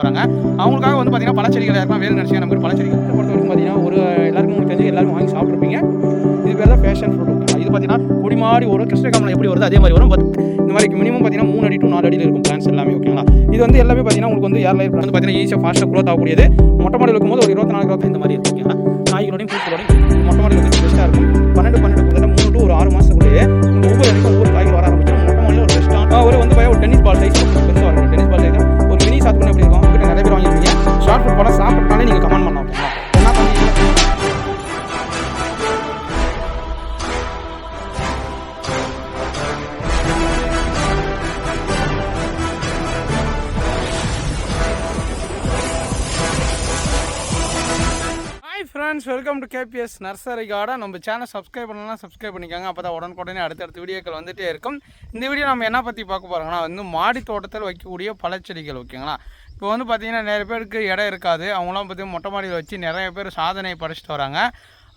வராங்க அவங்களுக்காக வந்து பார்த்தீங்கன்னா பழச்செடிகள் யாருக்கும் வேறு நினச்சி நம்ம பழச்செடிகள். பொறுத்த வரைக்கும் பார்த்தீங்கன்னா ஒரு எல்லாருக்கும் உங்களுக்கு தெரிஞ்சு எல்லாரும் வாங்கி சாப்பிட்ருப்பீங்க. இது பேர் தான் ஃபேஷன் ஃப்ரூட் இது பார்த்தீங்கன்னா கொடி மாறி வரும் கிருஷ்ணகாமலம் எப்படி வருது அதே மாதிரி வரும். பட் இந்த மாதிரி மினிமம் பார்த்தீங்கன்னா மூணு அடி டு நாலு அடியில் இருக்கும் பிளான்ஸ் எல்லாமே ஓகேங்களா இது வந்து எல்லாமே பார்த்தீங்கன்னா உங்களுக்கு வந்து ஏர் வந்து பார்த்தீங்கன்னா ஈஸியாக ஃபாஸ்ட்டாக க்ரோத் ஆகக்கூடியது. மொட்டை மாடி இருக்கும்போது ஒரு இருபத்தி நாலு growth இந்த மாதிரி இருக்கும் ஓகேங்களா நாய்களோடையும் பூக்களோடையும் மொட்டை மாடி பெஸ்ட்டாக இருக்கும். சாப்பிட்டாலே நீங்கள் கமெண்ட் பண்ணலாம் ஓகேங்களா? என்ன பண்ணி friends welcome to KBS nursery garden நம்ம சேனல் சப்ஸ்கிரைப் பண்ணலாம் சப்ஸ்கிரைப் பண்ணிக்கோங்க. அப்போ தான் உடனுக்குடனே அடுத்தடுத்த வீடியோக்கள் வந்துட்டே இருக்கும். இந்த வீடியோ நம்ம என்ன பற்றி பார்க்க போகிறோம்னா வந்து மாடி தோட்டத்தில் வைக்கக்கூடிய பழச்செடிகள் ஓகேங்களா? இப்போ வந்து பார்த்தீங்கன்னா நிறைய பேருக்கு இடம் இருக்காது. அவங்களாம் பார்த்தீங்கன்னா மொட்டை மாடியில் வச்சு நிறைய பேர் சாதனை படைச்சிட்டு வராங்க.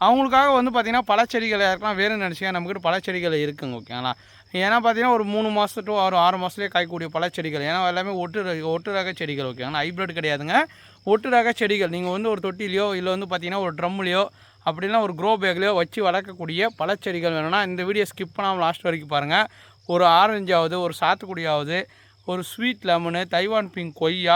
அவங்களுக்காக வந்து பார்த்தீங்கன்னா பழச்செடிகள் இருக்கலாம் வேணும்னு நினச்சிங்க? நம்மக்கிட்ட பழச்செடிகள் இருக்குங்க ஓகேங்களா ஏன்னா பார்த்தீங்கன்னா ஒரு மூணு மாதம் டு ஆறு ஆறு மாதத்துலேயே காய்க்கக்கூடிய பழச்செடிகள் ஏன்னா எல்லாமே ஒட்டு ரக- ஒட்டு ரக செடிகள் ஓகேங்களா ஹைப்ரிட் கிடையாதுங்க. ஒட்டு ரக செடிகள். நீங்கள் வந்து ஒரு தொட்டிலையோ இல்லை வந்து பார்த்தீங்கன்னா ஒரு ட்ரம்லையோ அப்படின்னா ஒரு க்ரோ பேக்லையோ வச்சு வளர்க்கக்கூடிய பழச்செடிகள் வேணும்னா இந்த வீடியோ ஸ்கிப் பண்ணாமல் லாஸ்ட் வரைக்கும் பாருங்கள் ஒரு ஆரஞ்சாவது ஒரு சாத்துக்குடியாவது ஒரு ஸ்வீட் லெமனு தைவான் பிங்க் கொய்யா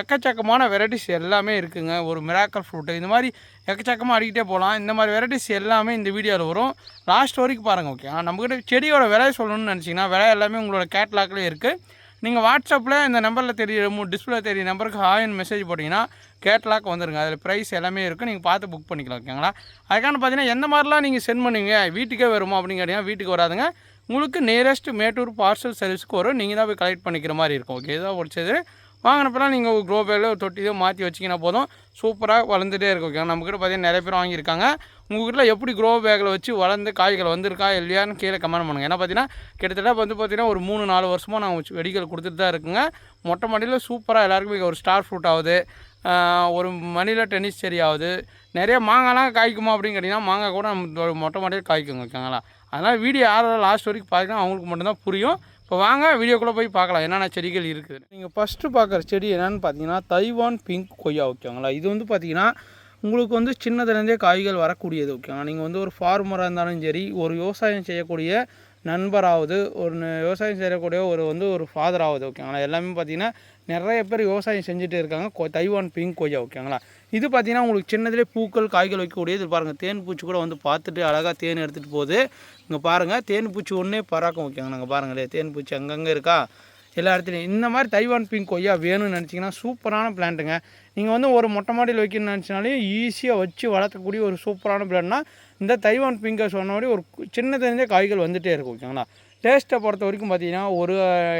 எக்கச்சக்கமான வெரைட்டிஸ் எல்லாமே இருக்குங்க. ஒரு மிராக்கல் ஃப்ரூட்டு. இந்த மாதிரி எக்கச்சக்கமாக அடிக்கிட்டே போகலாம். இந்த மாதிரி வெரைட்டிஸ் எல்லாமே இந்த வீடியோவில் வரும். லாஸ்ட் வரைக்கும் பாருங்கள் ஓகே நம்மக்கிட்ட செடியோட விலையை சொல்லணும்னு நினச்சிங்கன்னா விலை எல்லாமே உங்களோட கேட்லாக்லேயே இருக்குது நீங்கள் வாட்ஸ்அப்பில் இந்த நம்பரில் தெரிய டிஸ்பிளே தெரிய நம்பருக்கு ஹாய்னு மெசேஜ் போட்டிங்கன்னா கேட்லாக் வந்துருங்க. அதில் ப்ரைஸ் எல்லாமே இருக்குது நீங்கள் பார்த்து புக் பண்ணிக்கலாம் ஓகேங்களா அதுக்கான பார்த்தீங்கன்னா எந்த மாதிரிலாம் நீங்கள் சென்ட் பண்ணுவீங்க? வீட்டுக்கே வருமா அப்படின்னு கேட்டிங்கன்னா வீட்டுக்கு வராதுங்க. உங்களுக்கு நியரஸ்ட் மேட்டூர் பார்சல் சர்வீஸ்க்கு வரும். நீங்கள் தான் போய் கலெக்ட் பண்ணிக்கிற மாதிரி இருக்கும் ஓகே இதான் பிடிச்சது வாங்கினப்பெல்லாம் நீங்கள் ஒரு க்ரோ பேக்கில் ஒரு தொட்டியோ மாற்றி வச்சிங்கன்னா போதும். சூப்பராக வளர்ந்துட்டே இருக்கும். ஓகே நம்மக்கிட்ட பார்த்தீங்கன்னா நிறைய பேர் வாங்கியிருக்காங்க. உங்கள்கிட்ட எப்படி க்ரோ பேக்கில் வச்சு வளர்ந்து காய்கள் வந்திருக்கா இல்லையான்னு கீழே கமெண்ட் பண்ணுங்கள் ஏன்னா பார்த்தீங்கன்னா கிட்டத்தட்ட வந்து பார்த்தீங்கன்னா ஒரு மூணு நாலு வருஷமாக நான் வச்சு வெடிகள் கொடுத்துட்டு தான் இருக்குங்க. மொட்டை மாடியில் சூப்பராக எல்லாருக்குமே ஒரு ஸ்டார் ஃப்ரூட் ஆகுது. ஒரு மணியில் டென்னிஸ் செடி ஆகுது. நிறைய மாங்காய்லாம் காய்க்குமா அப்படின்னு கேட்டிங்கன்னா மாங்காய் கூட நம்ம மொட்டை மாடியில் காய்க்குங்க ஓகேங்களா? அதனால் வீடியோ யாரெல்லாம் லாஸ்ட் வரைக்கும் பார்க்கலாம் அவங்களுக்கு மட்டும்தான் புரியும். இப்போ வாங்க வீடியோக்குள்ளே போய் பார்க்கலாம். என்னென்ன செடிகள் இருக்குது? நீங்கள் ஃபஸ்ட்டு பார்க்குற செடி என்னென்னு பார்த்தீங்கன்னா தைவான் பிங்க் கொய்யா ஓகேங்களா இது வந்து பார்த்தீங்கன்னா உங்களுக்கு வந்து சின்னதுலேருந்தே காய்கள் வரக்கூடியது ஓகேங்களா நீங்கள் வந்து ஒரு ஃபார்மராக இருந்தாலும் சரி ஒரு விவசாயம் செய்யக்கூடிய நண்பராகுது ஒரு விவசாயம் செய்யக்கூடிய ஒரு வந்து ஒரு ஃபாதர் ஆகுது ஓகேங்களா எல்லாமே பார்த்தீங்கன்னா நிறைய பேர் விவசாயம் செஞ்சுட்டு இருக்காங்க. கொ- தைவான் பிங்க் கொய்யா ஓகேங்களா இது பார்த்தீங்கன்னா உங்களுக்கு சின்னதுலேயே பூக்கள் காய்கள் வைக்கக்கூடியது இது பாருங்கள் தேன் பூச்சி கூட வந்து பார்த்துட்டு அழகாக தேன் எடுத்துகிட்டு போகுது. இங்கே பாருங்கள் தேன் பூச்சி ஒன்றே பறாக்கும் ஓகேங்களா நாங்கள் பாருங்களே தேன் பூச்சி அங்கங்கே இருக்கா? எல்லா இடத்துலையும். இந்த மாதிரி தைவான் பிங்க் கொய்யா வேணும்னு நினச்சிங்கன்னா சூப்பரான பிளான்ட்டுங்க நீங்கள் வந்து ஒரு மொட்டை மாடியில் வைக்கணும்னு நினச்சினாலே ஈஸியாக வச்சு வளர்க்கக்கூடிய ஒரு சூப்பரான பிளான்னா இந்த தைவான் பிங்கர் சொன்ன மாதிரி ஒரு சின்ன தெரிஞ்ச காய்கள் வந்துகிட்டே இருக்கும் ஓகேங்களா? டேஸ்ட்டை பொறுத்த வரைக்கும் பார்த்தீங்கன்னா ஒரு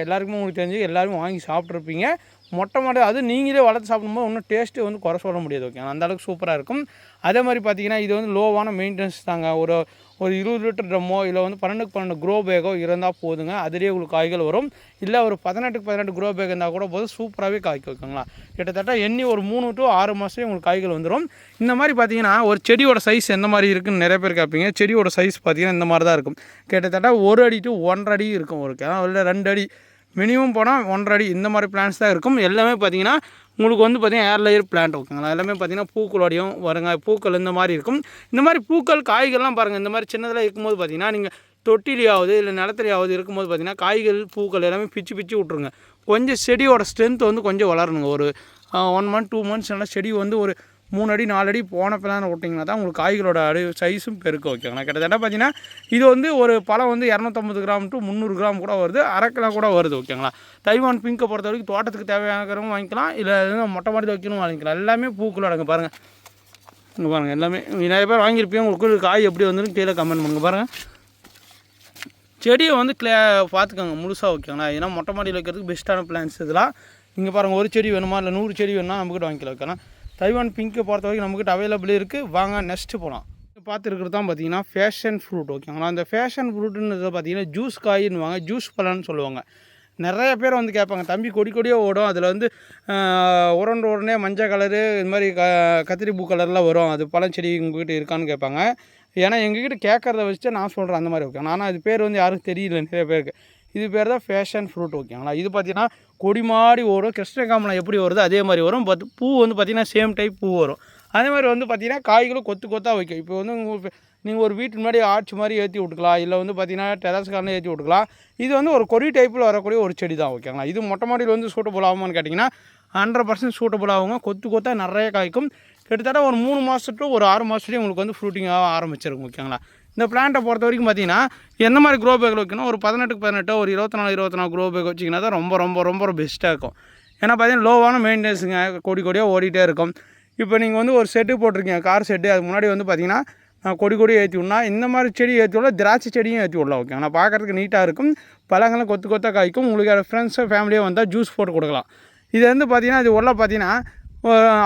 எல்லாருக்குமே உங்களுக்கு தெரிஞ்சு எல்லாருமே வாங்கி சாப்பிட்ருப்பீங்க மொட்டை மாடி அது நீங்களே வளர்த்து சாப்பிடும்போது இன்னும் டேஸ்ட்டு வந்து குறை சொல்ல முடியாது ஓகே அந்தளவுக்கு சூப்பராக இருக்கும். அதே மாதிரி பார்த்தீங்கன்னா இது வந்து லோவான மெயின்டெனன்ஸ் தாங்க. ஒரு ஒரு இருபது லிட்டர் ட்ரம்மோ இல்லை வந்து பன்னெண்டுக்கு பன்னெண்டு க்ரோ பேக்கோ இருந்தால் போதுங்க. அதுலேயே உங்களுக்கு காய்கள் வரும். இல்லை ஒரு பதினெட்டுக்கு பதினெட்டு க்ரோ பேக் இருந்தால் கூட போதும். சூப்பராகவே காய்க்கு வைக்கங்களா. கிட்டத்தட்ட எண்ணி ஒரு மூணு டு ஆறு மாதம் உங்களுக்கு காய்கள் வந்துடும் இந்த மாதிரி பார்த்தீங்கன்னா ஒரு செடியோட சைஸ் எந்த மாதிரி இருக்குன்னு நிறைய பேர் கேட்பீங்க. செடியோட சைஸ் பார்த்தீங்கன்னா இந்த மாதிரி தான் இருக்கும். கிட்டத்தட்ட ஒரு அடி டு ஒன்றரை அடி இருக்கும் ஒரு இல்லை ரெண்டு அடி மினிமம் போனால் ஒன்றரை அடி இந்த மாதிரி பிளான்ஸ் தான் இருக்கும். எல்லாமே பார்த்தீங்கன்னா உங்களுக்கு வந்து பார்த்தீங்கன்னா ஏர் லேயர் பிளான்ட் ஓகேங்களா எல்லாமே பார்த்தீங்கன்னா பூக்களோடையும் வருங்க பூக்கள் இந்த மாதிரி இருக்கும். இந்த மாதிரி பூக்கள் காய்கள்லாம் பாருங்கள் இந்த மாதிரி சின்னதில் இருக்கும்போது பார்த்தீங்கன்னா நீங்கள் தொட்டிலையாவது இல்லை நிலத்துலையாவது இருக்கும்போது பார்த்தீங்கன்னா காய்கள் பூக்கள் எல்லாமே பிச்சு பிச்சு விட்ருங்க கொஞ்சம் செடியோட ஸ்ட்ரென்த் வந்து கொஞ்சம் வளரணுங்க. ஒரு ஒன் மந்த் டூ மந்த்ஸ் எல்லாம் செடி வந்து ஒரு மூணு அடி நாலு அடி போன பிளான் விட்டிங்கன்னா தான் உங்களுக்கு காய்களோட அடி சைஸும் பெருக்க வைக்கணும் கிட்டத்தட்ட பார்த்தீங்கன்னா இது வந்து ஒரு பழம் வந்து இரநூத்தம்பது கிராம் டு முந்நூறு கிராம் கூட வருது. அரை கிலோ கூட வருது ஓகேங்களா தைவான் பிங்கை பொறுத்த வரைக்கும் தோட்டத்துக்கு தேவையானவங்க வாங்கிக்கலாம். இல்லை மொட்டை மாடி வைக்கணும் வாங்கிக்கலாம். எல்லாமே பூக்கள் அடங்க பாருங்கள் இங்கே பாருங்கள் எல்லாமே நிறைய பேர் வாங்கியிருப்பீங்க. உங்களுக்கு காய் எப்படி வந்துன்னு கீழே கமெண்ட் பண்ணுங்க. பாருங்கள் செடியை வந்து கிளே பார்த்துக்கோங்க. முழுசாக ஓகேங்களா ஏன்னா மொட்டை மாடியில் வைக்கிறதுக்கு பெஸ்ட்டான பிளான்ஸ் இதெல்லாம். இங்கே பாருங்கள் ஒரு செடி வேணுமா? இல்லை நூறு செடி வேணுமா? நம்மக்கிட்ட வாங்கிக்கலாம் ஓகேனா தைவான் பிங்க்கை பொறுத்த வரைக்கும் நம்மக்கிட்ட அவைலபிள் இருக்குது வாங்க நெக்ஸ்ட்டு போகலாம் பார்த்துருக்கிறது தான் பார்த்தீங்கன்னா ஃபேஷன் ஃப்ரூட் ஓகேங்களா அந்த ஃபேஷன் ஃப்ரூட்டுன்றது பார்த்தீங்கன்னா ஜூஸ் காயின்னுவாங்க. ஜூஸ் பழம்னு சொல்லுவாங்க. நிறைய பேர் வந்து கேட்பாங்க தம்பி கொடி கொடியே ஓடும். அதில் வந்து உரண்டு உடனே மஞ்சள் கலரு இது மாதிரி க கத்திரி பூ கலர்லாம் வரும். அது பழச்செடி உங்ககிட்ட இருக்கான்னு கேட்பாங்க. ஏன்னா எங்ககிட்ட கேட்குறத வச்சுட்டு நான் சொல்கிறேன் அந்த மாதிரி ஓகே ஆனால் அது பேர் வந்து யாருக்கும் தெரியல நிறைய பேருக்கு. இது பேர் தான் ஃபேஷன் ஃப்ரூட் ஓகேங்களா இது பார்த்தீங்கன்னா கொடி மாதிரி வரும் கிருஷ்ணகாமலம் எப்படி வருதோ அதே மாதிரி வரும். பட் பூ வந்து பார்த்திங்கன்னா சேம் டைப் பூ வரும். அதே மாதிரி வந்து பார்த்திங்கன்னா காய்களும் கொத்து கொத்தாக வைக்கும். இப்போ வந்து நீங்கள் ஒரு வீட்டு முன்னாடி ஆர்ச் மாதிரி ஏற்றி விட்டுக்கலாம். இல்லை வந்து பார்த்தீங்கன்னா டெரஸ் கார்டன் ஏற்றி விட்டுக்கலாம். இது வந்து ஒரு கொடி டைப்பில் வரக்கூடிய ஒரு செடி தான் ஓகேங்களா இது மொட்டை மாடியில் வந்து சூட்டபுள் ஆகுமான்னு கேட்டிங்கன்னா ஹண்ட்ரட் பர்சன்ட் சூட்டபுள் ஆகுங்க. கொத்து கொத்தாக நிறைய காய்க்கும். கிட்டத்தட்ட ஒரு மூணு மாதத்துக்கு ஒரு ஆறு மாதத்துலேயே உங்களுக்கு வந்து ஃப்ரூட்டிங் ஆக ஆரம்பிச்சிருக்கும் ஓகேங்களா இந்த பிளான்ட்டை பொறுத்த வரைக்கும் பார்த்தீங்கன்னா எந்த மாதிரி க்ரோ பேக்கில் வைக்கணும்? ஒரு பதினெட்டுக்கு பதினெட்டோ ஒரு இருபத்தி நாலு இருபத்தி நாலு க்ரோ பேக் வச்சிங்கன்னா தான் ரொம்ப ரொம்ப ரொம்ப பெஸ்ட்டாக இருக்கும். ஏன்னா பார்த்தீங்கன்னா லோவான மெயின்டெனன்ஸுங்க கொடி கொடியாக ஓடிட்டே இருக்கும். இப்போ நீங்கள் வந்து ஒரு செட்டு போட்டிருக்கீங்க கார் செட்டு அதுக்கு முன்னாடி வந்து பார்த்தீங்கன்னா நான் கொடி கொடி ஏற்றி விடனா இந்த மாதிரி செடி ஏற்றி விடலாம் திராட்சை செடியும் ஏற்றி விடலாம் ஓகே ஆனால் பார்க்குறதுக்கு நீட்டாக இருக்கும். பழங்களும் கொத்து கொத்தாக காய்க்கும். உங்களுக்கு ஃப்ரெண்ட்ஸோ ஃபேமிலியோ வந்தால் ஜூஸ் போட்டு கொடுக்கலாம். இது வந்து பார்த்தீங்கன்னா இது உள்ள பார்த்தீங்கன்னா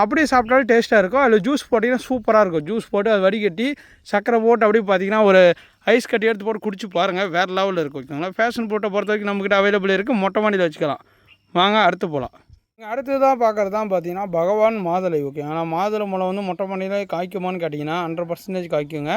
அப்படியே சாப்பிட்டாலும் டேஸ்ட்டாக இருக்கும். அதில் ஜூஸ் போட்டிங்கன்னா சூப்பராக இருக்கும். ஜூஸ் போட்டு அது வடிகட்டி சக்கரை போட்டு அப்படியே பார்த்தீங்கன்னா ஒரு ஐஸ் கட்டி எடுத்து போட்டு குடிச்சு பாருங்கள் வேறு லெவலில் இருக்கும். ஓகேங்களா ஃபேஷன் போட்டை பொறுத்த வரைக்கும் நம்மக்கிட்ட அவைலபிள் இருக்குது மொட்டை மாடியில் வச்சுக்கலாம். வாங்க அடுத்து போகலாம் அடுத்து தான் பார்க்குறது தான் பார்த்தீங்கன்னா பகவான் மாதுளை. ஓகே ஆனால் மாதுளை மலம் வந்து மொட்டை மாடியில் காய்க்குமான்னு கேட்டிங்கன்னா ஹண்ட்ரட் பர்சன்டேஜ் காய்க்குங்க.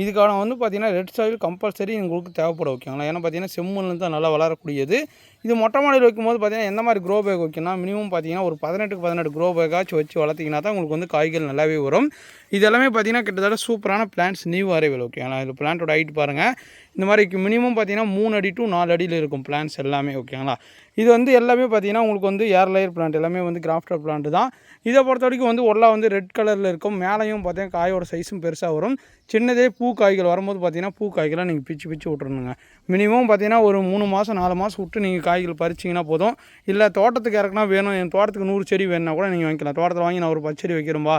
இதுக்கான வந்து பார்த்தீங்கன்னா ரெட் சாயில் கம்பல்சரி உங்களுக்கு தேவைப்படும். ஓகேங்களா? ஏன்னா பார்த்தீங்கன்னா செம்மண்ணில் தான் நல்லா வளரக்கூடியது. இது மொட்டை மாடியில் வைக்கும்போது பார்த்தீங்கன்னா எந்த மாதிரி க்ரோ பேக் வைக்கணும் மினிமம் பார்த்தீங்கன்னா ஒரு பதினெட்டுக்கு பதினெட்டு க்ரோ பேக்காச்சும் வச்சு வளர்த்திங்கன்னா தான் உங்களுக்கு வந்து காய்கள் நல்லாவே வரும். இது எல்லாமே பார்த்தீங்கன்னா கிட்டத்தட்ட சூப்பரான பிளான்ஸ் நியூ அரைவல் ஓகேங்களா இது பிளான்ட்டோட ஹைட் பாருங்கள் இந்த மாதிரி மினிமம் பார்த்தீங்கன்னா மூணு அடி டு நாலு அடியில் இருக்கும் பிளான்ஸ் எல்லாமே ஓகேங்களா இது வந்து எல்லாமே பார்த்தீங்கன்னா உங்களுக்கு வந்து ஏர் லேயர் பிளான்ட் எல்லாமே வந்து கிராஃப்டர் பிளான்ட் தான். இதை பொறுத்த வரைக்கும் வந்து ஒல்லா வந்து ரெட் கலரில் இருக்கும். மேலேயும் பார்த்தீங்கன்னா காயோட சைஸும் பெருசாக வரும். சின்னதே பூ காய்கள் வரும்போது பார்த்தீங்கன்னா பூ காய்களாக நீங்கள் பிச்சு பிச்சு விட்றணுங்க மினிமம் பார்த்தீங்கன்னா ஒரு மூணு மாதம் நாலு மாதம் விட்டு நீங்கள் காய்கள் பறிச்சிங்கன்னா போதும். இல்லை தோட்டத்துக்கு இறக்குனா வேணும். என் தோட்டத்துக்கு நூறு செடி வேணும்னா கூட நீங்கள் வாங்கிக்கலாம். தோட்டத்தில் வாங்கி நான் ஒரு பச்சடி வைக்கிறோம்பா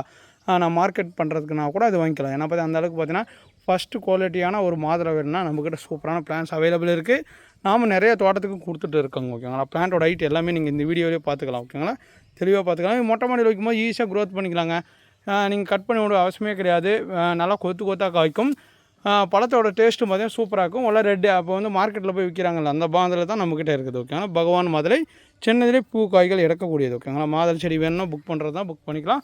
நான் மார்க்கெட் பண்ணுறதுக்குனா கூட அது வாங்கிக்கலாம். ஏன்னா பார்த்து அந்த அளவுக்கு பார்த்தீங்கன்னா ஃபஸ்ட்டு குவாலிட்டியான ஒரு மாதுளை வேணும்னா நம்மக்கிட்ட சூப்பரான பிளான்ஸ் அவைலபிள் இருக்குது நாம் நிறைய தோட்டத்துக்கும் கொடுத்துட்டு இருக்கோங்க ஓகேங்களா பிளான்ட்டோட ஹைட் எல்லாமே நீங்கள் இந்த வீடியோலேயே பார்த்துக்கலாம் ஓகேங்களா தெளிவாக பார்த்துக்கலாம் மொட்டை மாடியில் வைக்கும்போது ஈஸியாக க்ரோத் பண்ணிக்கலாங்க. நீங்கள் கட் பண்ணி விட அவசியமே கிடையாது. நல்லா கொத்து கொத்தாக காய்க்கும். பழத்தோட டேஸ்ட்டும் பார்த்தீங்கன்னா சூப்பராக இருக்கும். எல்லாம் ரெட்டு அப்போ வந்து மார்க்கெட்டில் போய் விற்கிறாங்கல்ல அந்த பாந்தில் தான் நம்மக்கிட்ட இருக்குது ஓகேங்களா பகவான் மாதுளை சின்னதிலே பூ காய்கள் எடுக்கக்கூடியது ஓகேங்களா மாதுளை செடி வேணும்னா புக் பண்ணுறது தான் புக் பண்ணிக்கலாம்.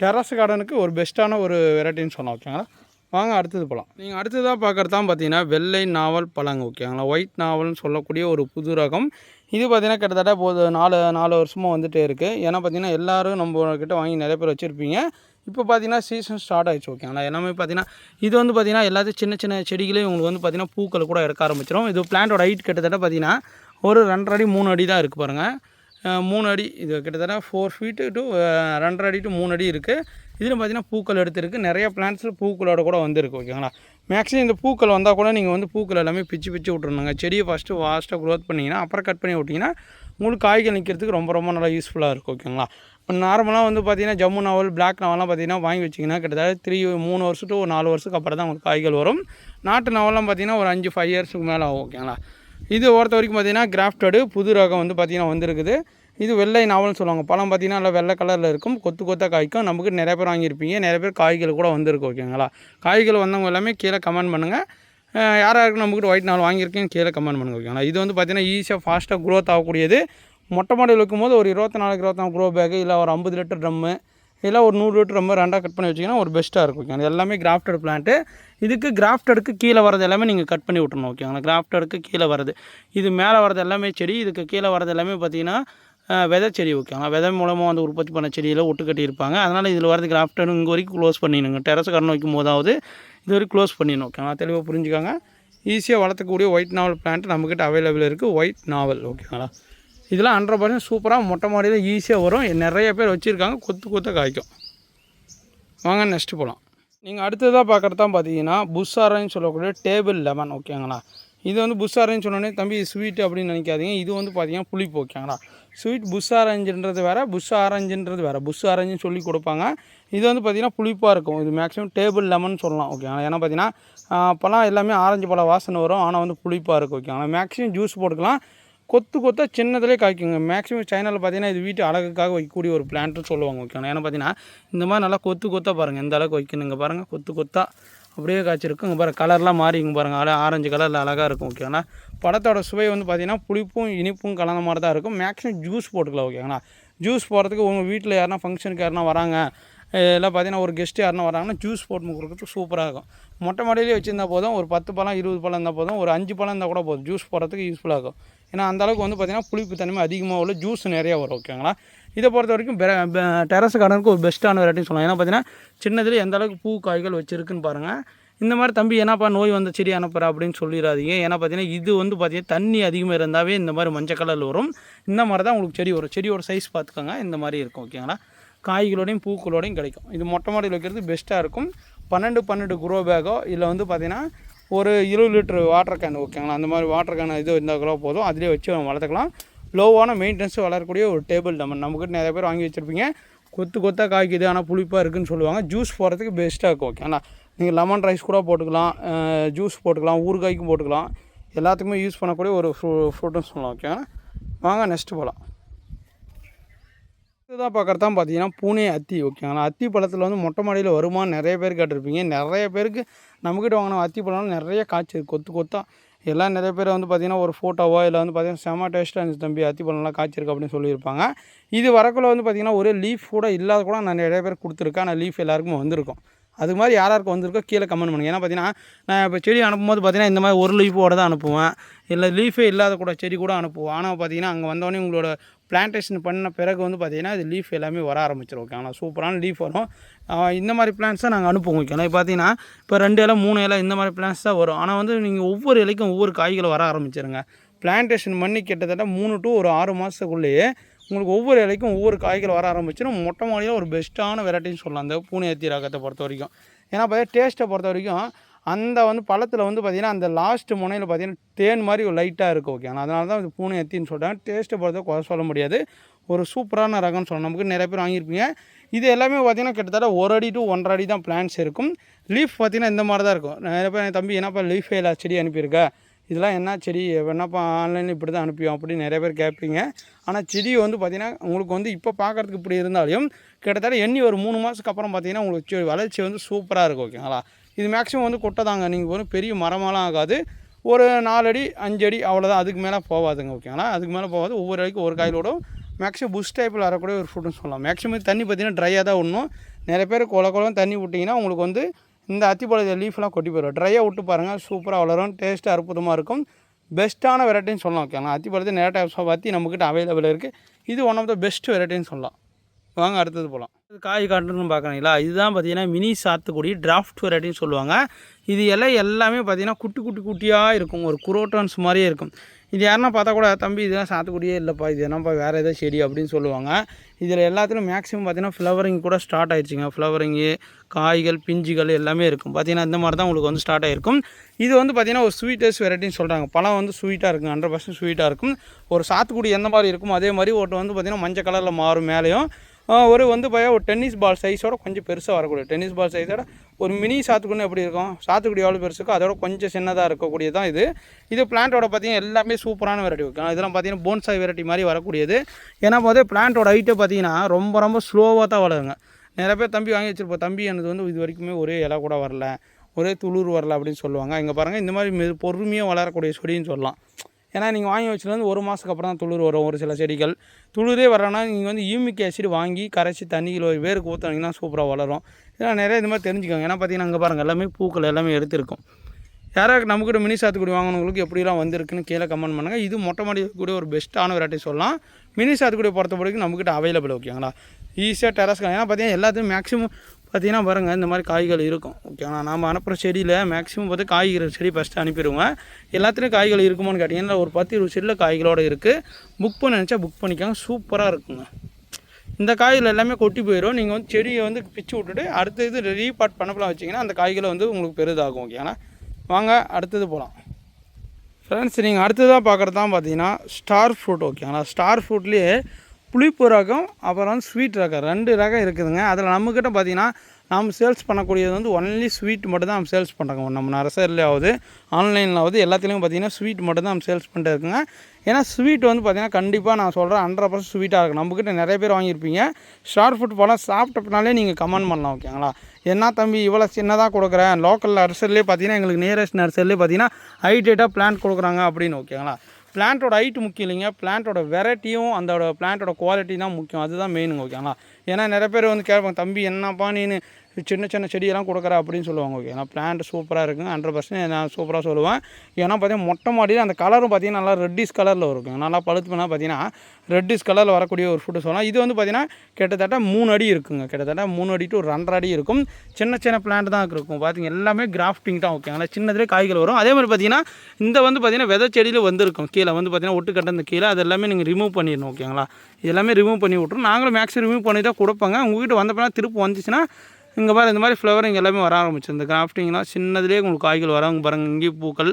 டெரஸ் கார்டனுக்கு ஒரு பெஸ்ட்டான ஒரு வெரைட்டின்னு சொல்லலாம் ஓகேங்களா வாங்க அடுத்தது போகலாம் நீங்கள் அடுத்ததாக பார்க்குறது தான் பார்த்தீங்கன்னா வெள்ளை நாவல் பழங்க ஓகேங்களா ஒயிட் நாவல்னு சொல்லக்கூடிய ஒரு புது ரகம். இது பார்த்திங்கன்னா கிட்டத்தட்ட போது நாலு நாலு வருஷமாக வந்துகிட்டே இருக்குது ஏன்னா பார்த்தீங்கன்னா எல்லோரும் நம்ம வாங்கி நிறைய பேர் வச்சுருப்பீங்க. இப்போ பார்த்தீங்கன்னா சீசன் ஸ்டார்ட் ஆகிடுச்சு ஓகேங்களா எல்லாமே பார்த்தீங்கன்னா இது வந்து பார்த்தீங்கன்னா எல்லாத்தையும் சின்ன சின்ன செடிகளையும் உங்களுக்கு வந்து பார்த்தீங்கன்னா பூக்கள் கூட எடுக்க ஆரம்பிச்சிடும் இது பிளான்ட்டோட ஹைட் கிட்டத்தட்ட பார்த்தீங்கன்னா ஒரு ரெண்டரை அடி மூணு அடி தான் இருக்குது பாருங்கள் மூணு அடி இது கிட்டத்தட்ட ஃபோர் ஃபீட்டு டு ரெண்டரை அடி டு மூணு அடி இருக்குது இதில் பார்த்தீங்கன்னா பூக்கள் எடுத்துருக்கு. நிறைய பிளான்ட்ஸில் பூக்களோட கூட வந்திருக்கு ஓகேங்களா மேக்ஸிமம் இந்த பூக்கள் வந்தால் கூட நீங்கள் வந்து பூக்கள் எல்லாமே பிச்சு பிச்சு விட்ருணுங்க செடியை ஃபஸ்ட்டு ஃபாஸ்ட்டாக க்ரோத் பண்ணிங்கன்னா அப்புறம் கட் பண்ணி விட்டிங்கன்னா உங்களுக்கு காய்கள் நிற்கிறதுக்கு ரொம்ப ரொம்ப நல்லா யூஸ்ஃபுல்லாக இருக்கும் ஓகேங்களா இப்போ நார்மலாக வந்து பார்த்தீங்கன்னா ஜம்மு நாவல் பிளாக் நாவல்லாம் பார்த்தீங்கன்னா வாங்கி வச்சிங்கன்னா கிட்டத்தட்ட த்ரீ மூணு வருஷம் டு ஒரு நாலு வருஷத்துக்கு அப்புறம் தான் உங்களுக்கு காய்கள் வரும். நாட்டு நாவல்லாம் பார்த்தீங்கன்னா ஒரு அஞ்சு ஃபைவ் இயர்ஸுக்கு மேலே ஆகும் ஓகேங்களா இது ஒருத்த வரைக்கும் பார்த்தீங்கன்னா கிராஃப்டடு புது ரகம் வந்து பார்த்தீங்கன்னா வந்திருக்குது. இது வெள்ளை நாவல்னு சொல்லுவாங்க. பழம் பார்த்தீங்கன்னா நல்லா வெள்ளை கலரில் இருக்கும். கொத்து கொத்தாக காய்க்கும். நமக்கு நிறைய பேர் வாங்கியிருப்பீங்க. நிறைய பேர் காய்கள் கூட வந்திருக்கு ஓகேங்களா காய்கள் வந்தவங்க எல்லாமே கீழே கமெண்ட் பண்ணுங்கள் யார் யாருக்கு நம்மக்கிட்ட ஒயிட் நாவல் வாங்கியிருக்கீங்க கீழே கமெண்ட் பண்ணுங்க ஓகேங்களா இது வந்து பார்த்தீங்கன்னா ஈஸியாக ஃபாஸ்ட்டாக க்ரோத் ஆகக்கூடியது. மொட்டை மாடியில் வைக்கும்போது ஒரு இருபத்தி நாலு இருபத்தி க்ரோ பேக்கு இல்லை ஒரு ஐம்பது லிட்டர் ட்ரம்மு இல்லை ஒரு நூறு லிட்டர் ரொம்ப ரெண்டாக கட் பண்ணி வச்சிங்கன்னா ஒரு பெஸ்ட்டாக இருக்கும் ஓகேங்களா? எல்லாமே கிராஃப்டட் பிளான்ட்டு இதுக்கு கிராஃப்டடுக்கு கீழே வரது எல்லாமே நீங்கள் கட் பண்ணி விட்றணும் ஓகேங்களா? கிராஃப்டடுக்கு கீழே வரது இது மேலே வரது எல்லாமே செடி இதுக்கு கீழே வரது எல்லாமே பார்த்தீங்கன்னா விதை செடி ஓகேங்களா? விதை மூலமாக வந்து உற்பத்தி பண்ண செடியில் ஒட்டு கட்டியிருப்பாங்க அதனால் இதில் வரது கிராஃப்டடு இங்கே வரைக்கும் க்ளோஸ் பண்ணிடுங்க டெரஸ் கடன் வைக்கும் போதாவது இது வரைக்கும் க்ளோஸ் பண்ணிடணும் ஓகேங்களா? தெளிவாக புரிஞ்சுக்காங்க. ஈஸியாக வளர்த்தக்கூடிய ஒயிட் நாவல் பிளான்ட் நம்மக்கிட்ட அவைலபிள் இருக்குது ஒயிட் நாவல் ஓகேங்களா? இதெல்லாம் ஹண்ட்ரட் பர்சன்ட் சூப்பராக மொட்டை மாடியில் ஈஸியாக வரும். நிறைய பேர் வச்சுருக்காங்க. கொத்து கொத்த காய்க்கும். வாங்க நெக்ஸ்ட்டு போகலாம் நீங்கள் அடுத்ததாக பார்க்குறது தான் பார்த்தீங்கன்னா புஷ் சொல்லக்கூடிய டேபிள் லெமன் ஓகேங்களா? இது வந்து புஷ் சொன்னோடனே தம்பி ஸ்வீட் அப்படின்னு நினைக்காதீங்க. இது வந்து பார்த்தீங்கன்னா புளிப்பு ஓகேங்களா? ஸ்வீட் புஷ் ஆரஞ்சுன்றது வேறு புஷ் ஆரஞ்சுன்றது வேறு. புஷ் ஆரஞ்சுன்னு சொல்லி கொடுப்பாங்க. இது வந்து பார்த்தீங்கன்னா புளிப்பாக இருக்கும். இது மேக்ஸிமம் டேபிள் லெமன் சொல்லலாம் ஓகேங்களா? ஏன்னா பார்த்தீங்கன்னா பழம் எல்லாமே ஆரஞ்சு பழம் வாசனை வரும். ஆனால் வந்து புளிப்பாக இருக்கும் ஓகேங்களா? மேக்ஸிமம் ஜூஸ் போட்டுக்கலாம். கொத்து கொத்தா சின்னதிலே காய்க்குங்க. மேக்ஸிமம் சைனாவில் பார்த்தீங்கன்னா இது வீட்டு அழகுக்காக வைக்கக்கூடிய ஒரு பிளான்ட்னு சொல்லுவாங்க ஓகேங்களா ஏன்னா பார்த்தீங்கன்னா இந்த மாதிரி நல்லா கொத்து கொத்தா பாருங்கள் எந்த அளவுக்கு வைக்கணுங்க பாருங்கள் கொத்து கொத்தா அப்படியே காய்ச்சிருக்கு. இங்கே பாருங்கள் கலர்லாம் மாறிங்க பாருங்கள் அழகாக ஆரஞ்சு கலரில் அழகாக இருக்கும் ஓகேங்களா படத்தோட சுவை வந்து பார்த்தீங்கன்னா புளிப்பும் இனிப்பும் கலந்த மாதிரி தான் இருக்கும். மேக்ஸிமம் ஜூஸ் போட்டுக்கலாம் ஓகேங்களா ஜூஸ் போடுறதுக்கு உங்கள் வீட்டில் யாருனா ஃபங்க்ஷனுக்கு யாருனா வராங்க இதெல்லாம் பார்த்தீங்கன்னா ஒரு கெஸ்ட்டு யாருனா வராங்கன்னா ஜூஸ் போட்டு கொடுக்குறதுக்கு சூப்பராக இருக்கும். மொட்டை மாடியிலே வச்சுருந்தா போதும். ஒரு பத்து பழம் இருபது பழம் இருந்தால் போதும். ஒரு அஞ்சு பழம் இருந்தால் கூட போதும். ஜூஸ் போடுறதுக்கு யூஸ்ஃபுல்லாக இருக்கும். ஏன்னா அந்த அளவுக்கு வந்து பார்த்திங்கன்னா புளிப்பு தன்மை அதிகமாக உள்ள ஜூஸ் நிறையா வரும் ஓகேங்களா இதை பொறுத்த வரைக்கும் டெரஸ் கார்டனுக்கு ஒரு பெஸ்ட்டான வெரைட்டின்னு சொல்லலாம். ஏன்னா பார்த்தீங்கன்னா சின்னதில் எந்த அளவுக்கு பூ காய்கள் வச்சுருக்குன்னு பாருங்கள் இந்த மாதிரி தம்பி என்னப்பா நோய் வந்த செடி அனுப்புகிற அப்படின்னு சொல்லிடாதீங்க ஏன்னா பார்த்தீங்கன்னா இது வந்து பார்த்தீங்கன்னா தண்ணி அதிகமாக இருந்தாவே இந்த மாதிரி மஞ்சள் கலரில் வரும். இந்த மாதிரி தான் உங்களுக்கு செடி வரும். செடியோட சைஸ் பார்த்துக்கோங்க இந்த மாதிரி இருக்கும் ஓகேங்களா காய்களோடையும் பூக்களோடையும் கிடைக்கும். இது மொட்டை மாடியில் வைக்கிறது பெஸ்ட்டாக இருக்கும். பன்னெண்டு பன்னெண்டு குரோ பேக்கோ இல்லை வந்து பார்த்திங்கன்னா ஒரு இருபது லிட்ரு வாட்டர் கேன் ஓகேங்களா? அந்த மாதிரி வாட்டர் கேன் இது இருந்தால் போதும். அதிலே வச்சு நம்ம வளர்த்துக்கலாம். லோவான மெயின்டெனன்ஸ் வளரக்கூடிய ஒரு டேபிள் நம்ம நம்மக்கிட்ட நிறைய பேர் வாங்கி வச்சுருப்பீங்க. கொத்து கொத்தாக காய்க்குது ஆனால் புளிப்பாக இருக்குன்னு சொல்லுவாங்க. ஜூஸ் போடுறதுக்கு பெஸ்ட்டாக இருக்கும் ஓகேங்களா? நீங்கள் லெமன் ரைஸ் கூட போட்டுக்கலாம் ஜூஸ் போட்டுக்கலாம் ஊறுகாய்க்கும் போட்டுக்கலாம். எல்லாத்துக்குமே யூஸ் பண்ணக்கூடிய ஒரு ஃப்ரூ ஃப்ரூட்டுன்னு சொல்லலாம் ஓகேங்களா? வாங்க நெக்ஸ்ட்டு போகலாம் இதுதான் பார்க்குறது தான் பார்த்தீங்கன்னா பூனே அத்தி ஓகேங்களா அத்தி பழத்தில் வந்து மொட்டை மாடியில் வருமானு நிறைய பேர் கேட்டிருப்பீங்க. நிறைய பேருக்கு நம்மக்கிட்ட வாங்கின அத்தி பழம் நிறைய காய்ச்சி கொத்து கொத்தா எல்லாம் நிறைய பேர் வந்து பார்த்திங்கன்னா ஒரு ஃபோட்டோவோ இல்லை வந்து பார்த்திங்கன்னா செம டேஸ்ட்டாக இருந்துச்சு தம்பி. அத்தி பழம்லாம் காய்ச்சிருக்கு அப்படின்னு சொல்லியிருப்பாங்க. இது வரக்குள்ள வந்து பார்த்திங்கன்னா ஒரே லீஃப் கூட இல்லாத கூட நான் நிறைய பேர் கொடுத்துருக்கேன். ஆனால் லீஃப் எல்லாருக்கும் வந்திருக்கும். அது மாதிரி யார் யாருக்கு வந்திருக்கோ கீழே கமெண்ட் பண்ணுங்கள் ஏன்னா பார்த்தீங்கன்னா நான் இப்போ செடி அனுப்பும்போது பார்த்தீங்கன்னா இந்த மாதிரி ஒரு லீஃபோட தான் அனுப்புவேன். இல்லை லீஃபே இல்லாத கூட செடி கூட அனுப்புவோம். ஆனால் பார்த்தீங்கன்னா அங்கே வந்தோடனே உங்களோட பிளான்டேஷன் பண்ண பிறகு வந்து பார்த்தீங்கன்னா இது லீஃப் எல்லாமே வர ஆரம்பிச்சிடும் ஓகே ஆனால் சூப்பரான லீஃப் வரும். இந்த மாதிரி பிளான்ஸ் தான் நாங்கள் அனுப்புவோம் ஓகேங்களா இப்போ பார்த்தீங்கன்னா இப்போ ரெண்டு இலை மூணு இலை இந்த மாதிரி பிளான்ஸ் தான் வரும். ஆனால் வந்து நீங்கள் ஒவ்வொரு இலைக்கும் ஒவ்வொரு காய்கள் வர ஆரம்பிச்சிருங்க. பிளான்டேஷன் பண்ணி கிட்டத்தட்ட மூணு டு ஒரு ஆறு மாதத்துக்குள்ளேயே உங்களுக்கு ஒவ்வொரு இலைக்கும் ஒவ்வொரு காய்கள் வர ஆரம்பிச்சிடும் மொட்டை மாடியில் ஒரு பெஸ்ட்டான வெரைட்டின்னு சொல்லலாம். அந்த பூனை ஏத்தி ரகத்தை பொறுத்த வரைக்கும். ஏன்னா பார்த்தா டேஸ்ட்டை பொறுத்த வரைக்கும் அந்த வந்து பழத்தில் வந்து பார்த்திங்கன்னா அந்த லாஸ்ட் முனையில் பார்த்தீங்கன்னா தேன் மாதிரி ஒரு லைட்டாக இருக்கும் ஓகே அதனால தான் இது பூனை எத்தின்னு சொல்கிறாங்க டேஸ்ட்டை பொறுத்த குறை சொல்ல முடியாது. ஒரு சூப்பரான ரகம்னு சொல்லணும் நமக்கு நிறைய பேர் வாங்கியிருப்பீங்க. இது எல்லாமே பார்த்திங்கன்னா கிட்டத்தட்ட ஒரு அடி டு ஒன்றரை அடி தான் பிளான்ஸ் இருக்கும். லீஃப் பார்த்திங்கன்னா இந்த மாதிரி தான் இருக்கும். நிறைய பேர் என் தம்பி என்னப்பா லீஃபே இல்லை? செடி அனுப்பியிருக்க? இதெல்லாம் என்ன செடி? என்னப்பா ஆன்லைனில் இப்படி தான் அனுப்பியும் அப்படின்னு நிறைய பேர் கேட்பீங்க. ஆனால் செடி வந்து பார்த்திங்கன்னா உங்களுக்கு வந்து இப்போ பார்க்குறதுக்கு இப்படி இருந்தாலும் கிட்டத்தட்ட எண்ணி ஒரு மூணு மாதத்துக்கு அப்புறம் பார்த்திங்கன்னா உங்களுக்கு செ- வளர்ச்சி வந்து சூப்பராக இருக்கும் ஓகேங்களா இது மேக்ஸிமம் வந்து கொட்டை தாங்க நீங்கள் வரும் பெரிய மரமெல்லாம் ஆகாது. ஒரு நாலடி அஞ்சடி அவ்வளோதான் அதுக்கு மேலே போகாதுங்க ஓகேங்களா அதுக்கு மேலே போகாது. ஒவ்வொரு அடிக்கும் ஒரு காயிலோடும் மேக்ஸிமம் புஷ் டைப்பில் வரக்கூடிய ஒரு ஃபுட்டுன்னு சொல்லலாம். மேக்ஸிமம் தண்ணி பார்த்தீங்கன்னா ட்ரையாக தான் விடணும் நிறைய பேர் கொல குளம் தண்ணி விட்டிங்கன்னா உங்களுக்கு வந்து இந்த அத்திப்பழத்தை லீஃப்லாம் கொட்டி போயிடும். ட்ரையாக விட்டு பாருங்கள் சூப்பராக வளரும். டேஸ்ட்டு அற்புதமாக இருக்கும். பெஸ்ட்டான வெரைட்டின்னு சொல்லலாம் ஓகேங்களா அத்திப்பழத்தை நிறைய டைப்ஸ் பார்த்து நம்மக்கிட்ட அவைலபிள் இருக்குது இது ஒன் ஆஃப் த பெஸ்ட் வெரைட்டின்னு சொல்லலாம். வாங்க அடுத்தது போகலாம் இது காய் காட்டுன்னு பார்க்குறீங்களா? இதுதான் பார்த்தீங்கன்னா மினி சாத்துக்குடி டிராஃப்ட் வெரைட்டின்னு சொல்லுவாங்க. இது எல்லாம் எல்லாமே பார்த்தீங்கன்னா குட்டி குட்டி குட்டியாக இருக்கும். ஒரு குரோட்டன்ஸ் மாதிரியே இருக்கும். இது யாருன்னா பார்த்தா கூட தம்பி இதெல்லாம் சாத்துக்குடியே இல்லைப்பா. இது என்னப்பா வேறு ஏதோ செடி அப்படின்னு சொல்லுவாங்க. இதில் எல்லாத்துலையும் மேக்ஸிமம் பார்த்தீங்கன்னா ஃப்ளவரிங் கூட ஸ்டார்ட் ஆயிடுச்சுங்க. ஃப்ளவரிங்கு காய்கள் பிஞ்சுகள் எல்லாமே இருக்கும். பார்த்தீங்கன்னா இந்த மாதிரி தான் உங்களுக்கு வந்து ஸ்டார்ட் ஆகிருக்கும் இது வந்து பார்த்தீங்கன்னா ஒரு ஸ்வீட்டஸ்ட் வெரைட்டின்னு சொல்கிறாங்க பழம் வந்து ஸ்வீட்டாக இருக்கும் ஹண்ட்ரட் பர்சன்ட் ஸ்வீட்டாக இருக்கும். ஒரு சாத்துக்குடி எந்த மாதிரி இருக்கும் அதே மாதிரி ஒருத்தர் வந்து பார்த்திங்கன்னா மஞ்சள் கலரில் மாறும் மேலேயும். ஒரு வந்து பார்த்தா ஒரு டென்னிஸ் பால் சைஸோட கொஞ்சம் பெருசாக வரக்கூடிய டென்னிஸ் பால் சைஸோட ஒரு மினி சாத்துக்குடி எப்படி இருக்கும்? சாத்துக்குடி எவ்வளோ பெருசுக்கோ? அதோட கொஞ்சம் சின்னதாக இருக்கக்கூடியது தான் இது. இது பிளான்ட்டோட பார்த்தீங்கன்னா எல்லாமே சூப்பரான வெரைட்டி இதெல்லாம் பார்த்தீங்கன்னா போன்சாய் வெரைட்டி மாதிரி வரக்கூடியது. ஏன்னா போதே பிளான்ட்டோட ஹைட்டை பார்த்தீங்கன்னா ரொம்ப ரொம்ப ஸ்லோவாக தான் வளருங்க. நிறைய பேர் தம்பி வாங்கி வச்சுருப்போம் தம்பி எனது வந்து இது வரைக்குமே ஒரே இலை கூட வரல. ஒரே துளிர் வரல அப்படின்னு சொல்லுவாங்க. இங்கே பாருங்கள் இந்த மாதிரி பொறுமையாக வளரக்கூடிய செடின்னு சொல்லலாம். ஏன்னா நீங்கள் வாங்கி வச்சுருந்து ஒரு மாதத்துக்கு அப்புறம் தான் துளிர் வரும் ஒரு சில செடிகள். துளிரே வரலன்னா நீங்கள் வந்து யூமிக் ஆசிட் வாங்கி கரைச்சி தண்ணியில் ஒரு வேருக்கு ஊற்றுனீங்கன்னா சூப்பராக வளரும். இதெல்லாம் நிறைய இது மாதிரி தெரிஞ்சுக்கோங்க. ஏன்னா பார்த்தீங்கன்னா அங்கே பாருங்கள் எல்லாமே பூக்கள் எல்லாமே எடுத்திருக்கும். யாராவது நம்மக்கிட்ட மினி சாத்துக்குடி வாங்கினவங்களுக்கு எப்படிலாம் வந்திருக்குன்னு கீழே கமெண்ட் பண்ணுங்கள் இது மொட்டை மாடி கூட ஒரு பெஸ்ட்டான வெரைட்டி சொல்லலாம். மினி சாத்துக்குடி பொறுத்த வரைக்கும் நம்மக்கிட்ட அவைலபிள் ஓகேங்களா ஈஸியாக டெரஸ் ஏன்னா பார்த்தீங்கன்னா எல்லாத்தையும் மேக்ஸிமம் பார்த்தீங்கன்னா பாருங்கள் இந்த மாதிரி காய்கள் இருக்கும். ஓகேங்களா நாம் அனுப்புகிற செடியில் மேக்ஸிமம் பார்த்து காய்கறி செடி ஃபஸ்ட்டு அனுப்பிடுவோம். எல்லாத்துலேயும் காய்கள் இருக்குமான்னு கேட்டிங்கன்னா ஒரு பத்து இருபது செடியில் காய்களோடு இருக்குது புக் பண்ண நினச்சா புக் பண்ணிக்கோங்க சூப்பராக இருக்குங்க. இந்த காய்கள் எல்லாமே கொட்டி போயிடும் நீங்கள் வந்து செடியை வந்து பிச்சு விட்டுட்டு அடுத்த இது ரீபாட் பண்ணப்பெல்லாம் வச்சிங்கன்னா அந்த காய்களை வந்து உங்களுக்கு பெரிதாகும் ஓகேங்களா வாங்க அடுத்தது போகலாம் ஃப்ரெண்ட்ஸ் நீங்கள் அடுத்ததாக பார்க்குறது தான் பார்த்தீங்கன்னா ஸ்டார் ஃப்ரூட் ஓகேங்களா ஸ்டார் ஃப்ரூட்லேயே புளிப்பு ரகம் அப்புறம் வந்து ஸ்வீட் ரகம். ரெண்டு ரகம் இருக்குதுங்க. அதில் நம்மக்கிட்ட பார்த்தீங்கன்னா நாம் சேல்ஸ் பண்ணக்கூடியது வந்து ஒன்லி ஸ்வீட் மட்டும் தான் நம்ம சேல்ஸ் பண்ணுறாங்க நம்ம நர்சரிலாவது ஆன்லைனில் எல்லாத்துலேயும் பார்த்தீங்கன்னா ஸ்வீட் மட்டும் தான் நம்ம சேல்ஸ் பண்ணிட்டு இருக்குங்க. ஏன்னா ஸ்வீட் வந்து பார்த்திங்கன்னா கண்டிப்பாக நான் சொல்கிறேன் ஹண்ட்ரட் பர்சன்ட் ஸ்வீட்டாக இருக்கும். நம்மக்கிட்ட நிறைய பேர் வாங்கியிருப்பீங்க. ஸ்டார் ஃபுட் பழம் சாப்பிட்டப்பினாலே நீங்கள் கமெண்ட் பண்ணலாம் ஓகேங்களா என்ன தம்பி இவ்வளோ சின்னதாக கொடுக்குறேன் லோக்கல் நர்சரிலே பார்த்தீங்கன்னா எங்களுக்கு நியரஸ்ட் நர்சரிலே பார்த்தீங்கன்னா ஹைடேட்டாக பிளான்ட் கொடுக்குறாங்க அப்படின்னு ஓகேங்களா பிளான்ட்டோட ஹைட்டு முக்கியம் இல்லைங்க. பிளான்ட்டோட வெரைட்டியும் அந்த பிளான்ட்டோட குவாலிட்டி தான் முக்கியம். அதுதான் மெயினுங்க ஓகேங்களா ஏன்னா நிறைய பேர் வந்து கேட்பாங்க தம்பி என்னப்பா நீனு? சின்ன சின்ன செடியெல்லாம் கொடுக்குற அப்படின்னு சொல்லுவாங்க ஓகேங்களா பிளான்ட் சூப்பராக இருக்குங்க ஹண்ட்ரட் பர்சன்ட் நான் சூப்பராக சொல்லுவேன். ஏன்னா பார்த்தீங்கன்னா மொட்டை மாடியில் அந்த கலரும் பார்த்தீங்கன்னா நல்லா ரெட்டிஸ் கலரில் இருக்கும். நல்லா பழுத்து பண்ணால் பார்த்தீங்கன்னா ரெட்டிஸ் கலரில் வரக்கூடிய ஒரு ஃபுட்டு சொல்லலாம் இது வந்து பார்த்தீங்கன்னா கிட்டத்தட்ட மூணு அடி இருக்குங்க. கிட்டத்தட்ட மூணு அடி டு ஒரு ரெண்டரை அடி இருக்கும். சின்ன சின்ன பிளான்ட் தான் இருக்கும். பார்த்தீங்க எல்லாமே கிராஃப்டிங் தான் ஓகேங்களா சின்னதுலேயே காய்கள் வரும். அதே மாதிரி பார்த்தீங்கன்னா இந்த வந்து பார்த்தீங்கன்னா விதை செடியில் வந்திருக்கும். கீழே வந்து பார்த்தீங்கன்னா ஒட்டு கட்டந்த கீழே அது எல்லாமே நீங்கள் ரிமூவ் பண்ணிடணும் ஓகேங்களா எல்லாமே ரிமூவ் பண்ணி விட்ரும் நாங்களும் மேக்ஸிமம் ரிமூவ் பண்ணி தான் கொடுப்பாங்க. உங்ககிட்ட வந்தப்போ திருப்பி வந்துச்சுன்னா இங்கே பாருங்கள் இந்த மாதிரி ஃப்ளவரிங் எல்லாமே வர ஆரம்பிச்சு. இந்த கிராஃப்டிங்லாம் சின்னதுலேயே உங்களுக்கு காய்கள் வராங்க பாருங்க இங்கேயும் பூக்கள்.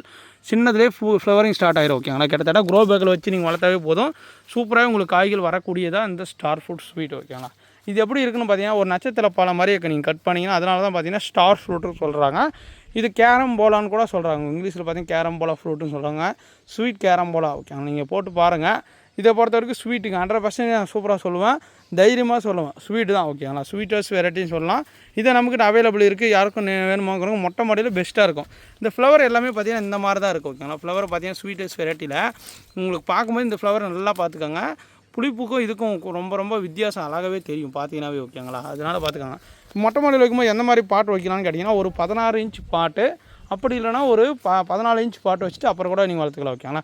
சின்னதுலேயே பூ ஃப்ளவரிங் ஸ்டார்ட் ஆயிரும் ஓகேங்களா கிட்டத்தட்ட க்ரோ பேக்கில் வச்சு நீங்கள் வளர்த்தாவே போதும். சூப்பராக உங்களுக்கு காய்கள் வரக்கூடியதாக இந்த ஸ்டார் ஃப்ரூட் ஸ்வீட் ஓகேங்களா இது எப்படி இருக்குன்னு பார்த்தீங்கன்னா ஒரு நட்சத்திர பழம் மாதிரி இருக்குது நீங்கள் கட் பண்ணிங்கன்னா அதனால தான் பார்த்தீங்கன்னா ஸ்டார் ஃப்ரூட்டுன்னு சொல்கிறாங்க இது கேரம் போலான்னு கூட சொல்கிறாங்க இங்கிலீஷில் பார்த்தீங்கன்னா கேரம் போலா ஃப்ரூட்டுன்னு சொல்கிறாங்க ஸ்வீட் கேரம் போலா ஓகேங்களா நீங்கள் போட்டு பாருங்கள் இதை பொறுத்த வரைக்கும் ஸ்வீட்டுங்க ஹண்ட்ரட் பர்சன்ட் நான் சூப்பராக சொல்லுவேன். தைரியமாக சொல்லுவேன். ஸ்வீட்டு தான் ஓகேங்களா ஸ்வீட்டர்ஸ் வெரைட்டின்னு சொல்லலாம். இதை நமக்கிட்ட அவைலபிள் இருக்குது யாருக்கும் வேணுமாங்கிறவங்க மொட்டை மாடியில் பெஸ்ட்டாக இருக்கும். இந்த ஃப்ளவர் எல்லாமே பார்த்தீங்கன்னா இந்த மாதிரி தான் இருக்கும் ஓகேங்களா ஃப்ளவர் பார்த்தீங்கன்னா ஸ்வீட்டர்ஸ் வெரைட்டியில் உங்களுக்கு பார்க்கும்போது இந்த ஃப்ளவர் நல்லா பார்த்துக்கோங்க புளிப்புக்கும் இதுக்கும் ரொம்ப ரொம்ப வித்தியாசம் அழகாகவே தெரியும் பார்த்தீங்கன்னாவே ஓகேங்களா அதனால் பார்த்துக்கோங்க மொட்டை மாடியில் வைக்கும்போது எந்த மாதிரி பாட்டு வைக்கலாம்னு கேட்டிங்கன்னா ஒரு பதினாறு இன்ச் பாட்டு. அப்படி இல்லைன்னா ஒரு ப பதினாலு இன்ச் பாட்டு வச்சுட்டு அப்புறம் கூட நீங்கள் வளர்த்துக்கலாம் ஓகேங்களா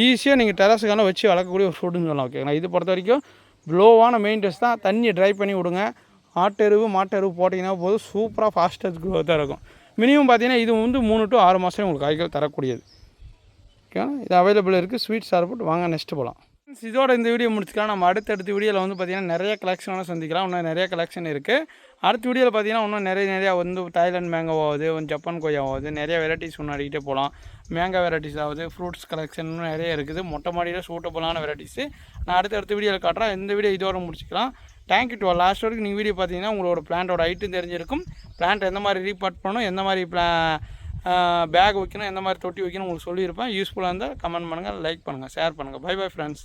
ஈஸியாக நீங்கள் டெரஸுக்கான வச்சு வளர்க்கக்கூடிய ஒரு ஃபுட்டுன்னு சொல்லலாம் ஓகேங்களா இது பொறுத்த வரைக்கும் ப்ளோவான மெயின்டெஸ் தான். தண்ணியை ட்ரை பண்ணி விடுங்க. ஆட்டெருவு மாட்டெருவு போட்டிங்கன்னா போதும் சூப்பராக ஃபாஸ்டஸ்ட் க்ரோத்தாக இருக்கும். மினிமம் பார்த்தீங்கன்னா இது வந்து மூணு டு ஆறு மாதம் உங்களுக்கு காய்கள் தரக்கூடியது. ஓகேங்களா இது அவைலபிள் இருக்குது ஸ்வீட் சார்புட் வாங்க நெக்ஸ்ட்டு போகலாம் இதோட இந்த வீடியோ முடிச்சுக்கலாம். நம்ம அடுத்தடுத்த வீடியோவில் வந்து பார்த்திங்கன்னா நிறைய கலெக்ஷனோட சந்திக்கலாம். இன்னும் நிறைய கலெக்ஷன் இருக்குது அடுத்த வீடியோவில் பார்த்தீங்கன்னா இன்னும் நிறைய நிறையா வந்து தாய்லாந்து மேங்கோ ஆகுது ஜப்பான் கொய்யா ஆகுது நிறைய வெரைட்டிஸ் ஒன்று அடிக்கிட்டே போகலாம் மேங்கோ வெரைட்டிஸ் ஆகுது ஃப்ரூட்ஸ் கலெக்ஷன் இன்னும் நிறைய இருக்குது. மொட்டை மாடியில் சூட்டபுளான வெரைட்டிஸு நான் அடுத்த அடுத்த வீடியோவில் காட்டுறேன். இந்த வீடியோ இதோட முடிச்சுக்கலாம். தேங்க்யூ டு லாஸ்ட் வரைக்கும் நீங்கள் வீடியோ பார்த்தீங்கன்னா உங்களோட பிளான்ட்டோட ஹைட்டும் தெரிஞ்சிருக்கும். பிளான்ட் எந்த மாதிரி ரீபார்ட் பண்ணணும் எந்த மாதிரி பிளா பேக் வைக்கணும் எந்த மாதிரி தொட்டி வைக்கணும் உங்களுக்கு சொல்லியிருப்பேன். யூஸ்ஃபுல்லாக இருந்தால் கமெண்ட் பண்ணுங்கள் லைக் பண்ணுங்கள் ஷேர் பண்ணுங்கள் பை பை ஃப்ரெண்ட்ஸ்